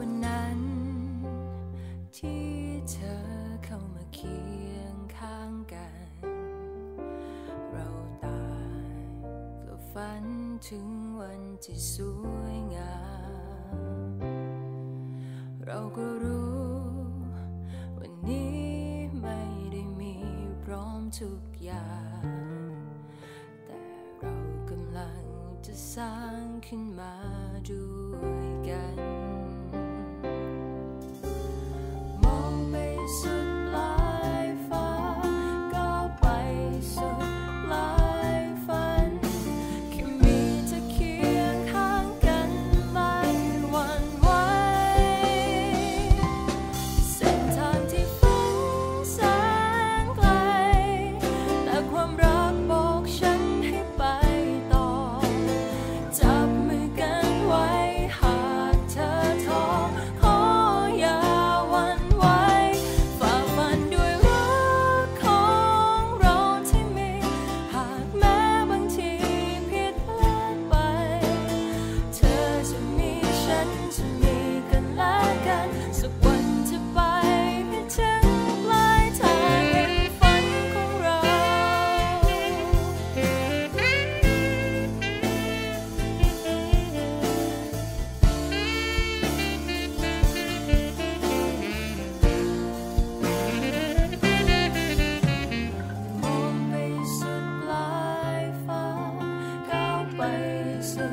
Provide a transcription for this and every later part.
วันนั้น ที่เธอเข้ามาเคียงข้างกัน เราตายก็ฝันถึงวันที่สวยงาม เราก็รู้วันนี้ไม่ได้มีพร้อมทุกอย่าง แต่เรากำลังจะสร้างขึ้นมาด้วย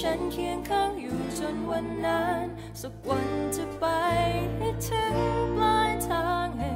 ฉันเคียงข้างอยู่จนวันนั้น สักวันจะไปให้ถึงปลายทางแห่ง